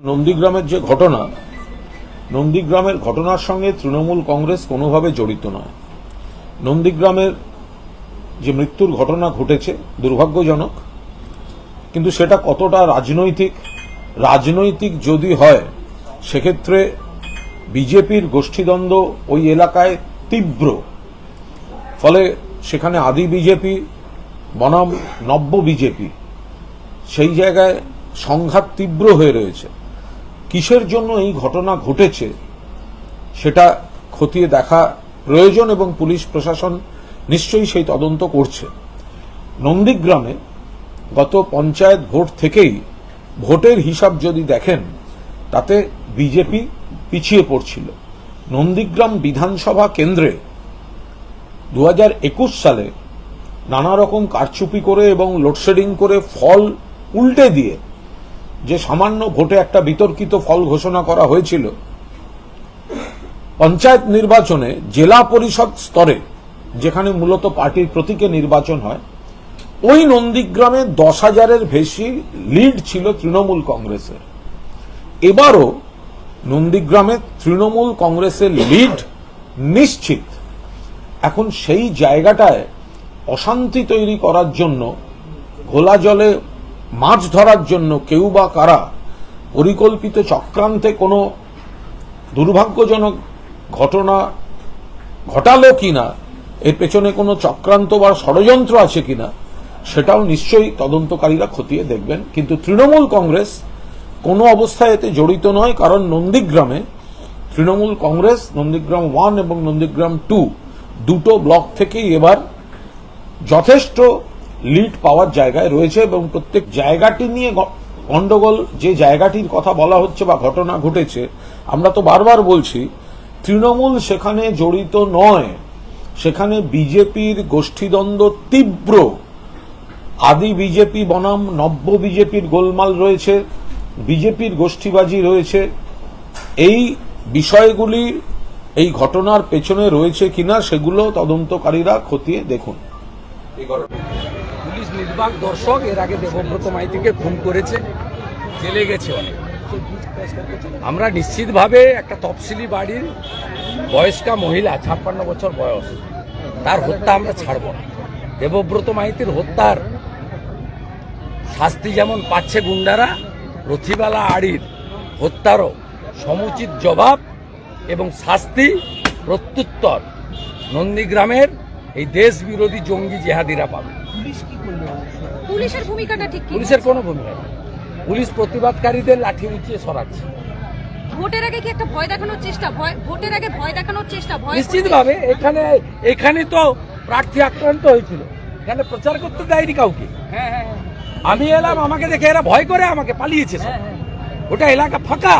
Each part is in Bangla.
নন্দীগ্রামের যে ঘটনা, নন্দীগ্রামের ঘটনার সঙ্গে তৃণমূল কংগ্রেস কোনোভাবে জড়িত নয়। নন্দীগ্রামের যে মৃত্যুর ঘটনা ঘটেছে, দুর্ভাগ্যজনক, কিন্তু সেটা কতটা রাজনৈতিক রাজনৈতিক যদি হয়, সেক্ষেত্রে বিজেপির গোষ্ঠীদ্বন্দ্ব ওই এলাকায় তীব্র। ফলে সেখানে আদি বিজেপি, বনাম নব্য বিজেপি, সেই জায়গায় সংঘাত তীব্র হয়ে রয়েছে। কিসের জন্য এই ঘটনা ঘটেছে সেটা খতিয়ে দেখা প্রয়োজন এবং পুলিশ প্রশাসন নিশ্চয়ই সেই তদন্ত করছে। নন্দীগ্রামে গত পঞ্চায়েত ভোট থেকেই ভোটের হিসাব যদি দেখেন, তাতে বিজেপি পিছিয়ে পড়ছিল। নন্দীগ্রাম বিধানসভা কেন্দ্রে দু হাজার একুশ সালে নানা রকম কারচুপি করে এবং লোডশেডিং করে ফল উল্টে দিয়ে যে সামান্য ভোটে একটা বিতর্কিত ফল ঘোষণা করা হয়েছিল, পঞ্চায়েত নির্বাচনে জেলা পরিষদ স্তরে, যেখানে মূলত পার্টির প্রতীকে নির্বাচন হয়, ওই নন্দীগ্রামে দশ হাজারের বেশি লিড ছিল তৃণমূল কংগ্রেসের। এবারও নন্দীগ্রামে তৃণমূল কংগ্রেসের লিড নিশ্চিত। এখন সেই জায়গাটায় অশান্তি তৈরি করার জন্য ঘোলা জলে মাছ ধরার জন্য কেউ বা কারা পরিকল্পিত চক্রান্তে কোনো দুর্ভাগ্যজনক ঘটনা ঘটালো কিনা, এর পেছনে কোনো চক্রান্ত বা ষড়যন্ত্র আছে কিনা, সেটাও নিশ্চয়ই তদন্তকারীরা খতিয়ে দেখবেন। কিন্তু তৃণমূল কংগ্রেস কোনো অবস্থায় এতে জড়িত নয়, কারণ নন্দীগ্রামে তৃণমূল কংগ্রেস, নন্দীগ্রাম ওয়ান এবং নন্দীগ্রাম টু দুটো ব্লক থেকেই এবার যথেষ্ট লিড পাওয়ার জায়গায় রয়েছে এবং প্রত্যেক জায়গাটি নিয়ে গন্ডগোল, যে জায়গাটির কথা বলা হচ্ছে বা ঘটনা ঘটেছে, আমরা তো বারবার বলছি, তৃণমূল সেখানে জড়িত নয়। সেখানে বিজেপির গোষ্ঠীদ্বন্দ্ব তীব্র। আদি বিজেপি বনাম, নব্য বিজেপির গোলমাল রয়েছে, বিজেপির গোষ্ঠীবাজি রয়েছে। এই বিষয়গুলি, এই ঘটনার পেছনে রয়েছে কিনা, সেগুলো তদন্তকারীরা খতিয়ে দেখুন। নির্বাক দর্শক, এর আগে দেবব্রত মাইতিকে খুন করেছে, জেলে গেছে অনেক। আমরা নিশ্চিতভাবে একটা তফসিলি বাড়ির বয়স্কা মহিলা, ছাপ্পান্ন বছর বয়স, তার হত্যা আমরা ছাড়ব না। দেবব্রত মাইতির হত্যার শাস্তি যেমন পাচ্ছে গুন্ডারা, রথিবালা আড়ির হত্যারও সমুচিত জবাব এবং শাস্তি প্রত্যুত্তর। নন্দীগ্রামের এই দেশ বিরোধী জঙ্গি জেহাদিরা পাবে। পুলিশের ভূমিকাটা ঠিক পুলিশের কোনো ভূমিকা নেই। পুলিশ প্রতিবাদকারীদের লাঠি উঁচিয়ে সরাচ্ছে। ভোটের আগে কি একটা ভয় দেখানোর চেষ্টা? ভয় ভোটের আগে ভয় দেখানোর চেষ্টা ভয় নিশ্চিতভাবে এখানে এখানে তো প্রার্থী আক্রান্ত হয়েছিল। এখানে প্রচার করতে দেয়নি কাউকে। আমি এলাম আমাকে দেখে এরা ভয় করে আমাকে পালিয়েছে ওটা এলাকা ফাঁকা।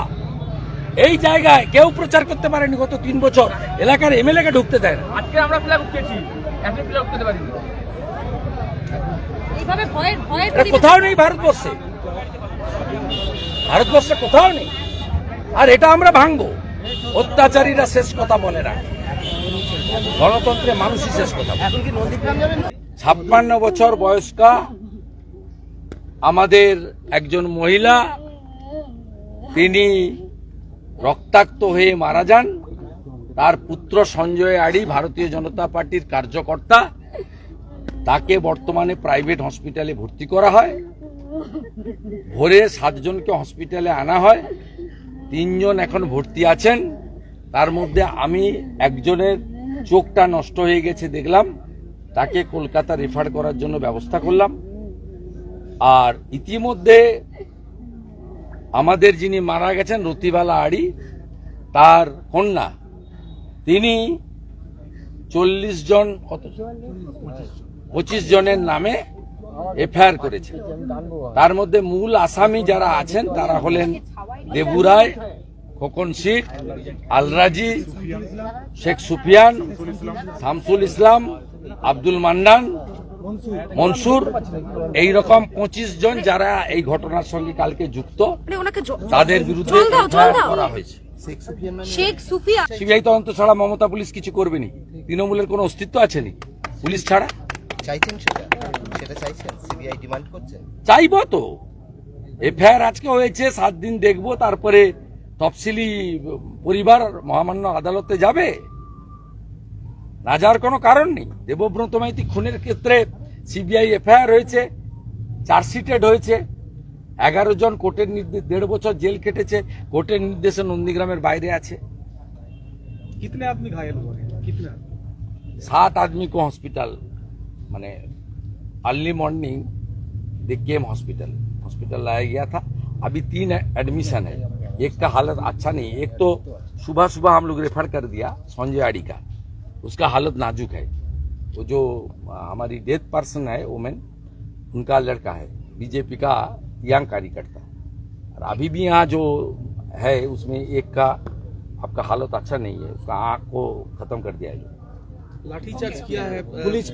এই জায়গায় কেউ প্রচার করতে পারেনি গত তিন বছর। এলাকার এমএলএ কে ঢুকতে দেয় না। আজকে আমরা এখন পারিনি কোথাও নেই ভারতবর্ষে। ভারতবর্ষে কোথাও নেই। আর এটা আমরা ভাঙবো। অত্যাচারীরা শেষ কথা বলে না। গণতন্ত্রে মানুষই শেষ কথা এখন কি নন্দীগ্রাম যাবেন? ছাপ্পান্ন বছর বয়স্কা আমাদের একজন মহিলা তিনি রক্তাক্ত হয়ে মারা যান। তার পুত্র সঞ্জয় আড়ি ভারতীয় জনতা পার্টির কার্যকর্তা। তাকে বর্তমানে প্রাইভেট হসপিটালে ভর্তি করা হয়। ভোরে সাতজনকে হসপিটালে আনা হয়। তিনজন এখন ভর্তি আছেন। তার মধ্যে আমি একজনের চোখটা নষ্ট হয়ে গেছে দেখলাম। তাকে কলকাতা রেফার করার জন্য ব্যবস্থা করলাম। আর ইতিমধ্যে আমাদের যিনি মারা গেছেন, রতিবালা আড়ি, তার কন্যা। তিনি চল্লিশ জন, কত? পঁচিশ জনের নামে এফআইআর করেছে। তার মধ্যে মূল আসামি যারা আছেন তারা হলেন দেবুরায় খোকন শেখ আলরাজি শেখ সুফিয়ান শামসুল ইসলাম আব্দুল মান্নান মনসুর। এই রকম পঁচিশ জন যারা এই ঘটনার সঙ্গে কালকে যুক্ত মানে তাদের বিরুদ্ধে। করা হয়েছে। সিবিআই তদন্ত ছাড়া মমতা পুলিশ কিছু করবেনি তৃণমূলের কোনো অস্তিত্ব আছে নি? পুলিশ ছাড়া? চাইছেন সেটা সেটা চাইছেন সিবিআই ডিমান্ড করছেন চাইবো তো এফআইআর আজকে হয়েছে সাত দিন দেখবো তারপরে তফসিলি পরিবার মহামান্য আদালতে যাবে না যাওয়ার কোনো কারণ নেই দেবব্রত মাইতি খুনের ক্ষেত্রে সিবিআই এফআইআর হয়েছে চার্জশিটেড হয়েছে এগারো জন কোর্টের নির্দেশ দেড় বছর জেল কেটেছে কোর্টের নির্দেশে নন্দীগ্রামের বাইরে আছে कितने आदमी घायल हुए हैं कितने सात आदमी को हॉस्पिटल मैंने early morning they came hospital hospital लाया गया था। अभी तीन एडमिशन है। एक का हालत अच्छा नहीं एक तो सुबह सुबह हम लोग रेफर कर दिया संजय आड़ी का। उसका हालत नाजुक है। वो जो हमारी डेथ पर्सन है वोमेन उनका लड़का है। बीजेपी का यंग कार्यकर्ता। और अभी भी यहाँ जो है, उसमें एक का आपका हालत अच्छा नहीं है। उसका आँख को खत्म कर दिया है। পুলিশ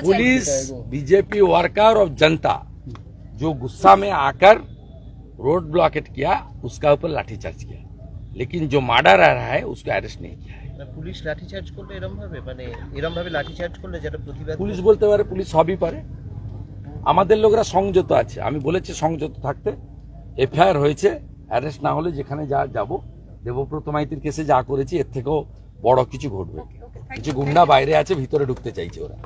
पुलिस बीजेपी वर्कर और जनता जो गुस्सा में आकर रोड ब्लॉकेट किया उसका ऊपर लाठीचार्ज किया। लेकिन जो माडा रह रहा है उसको अरेस्ट नहीं किया করলে এরম ভাবে মানে এরম ভাবে করলে যেটা প্রতিবাদ পুলিশ বলতে পারে পুলিশ সবই পারে আমাদের লোকরা সংযত আছে। আমি বলেছি সংযত থাকতে। এফআইআর হয়েছে অ্যারেস্ট না হলে যেখানে যা যাব দেবব্রত মাইতির কেসে যা করেছি এর থেকেও বড় কিছু ঘটবে। কিছু গুন্ডা বাইরে আছে ভিতরে ঢুকতে চাইছে ওরা।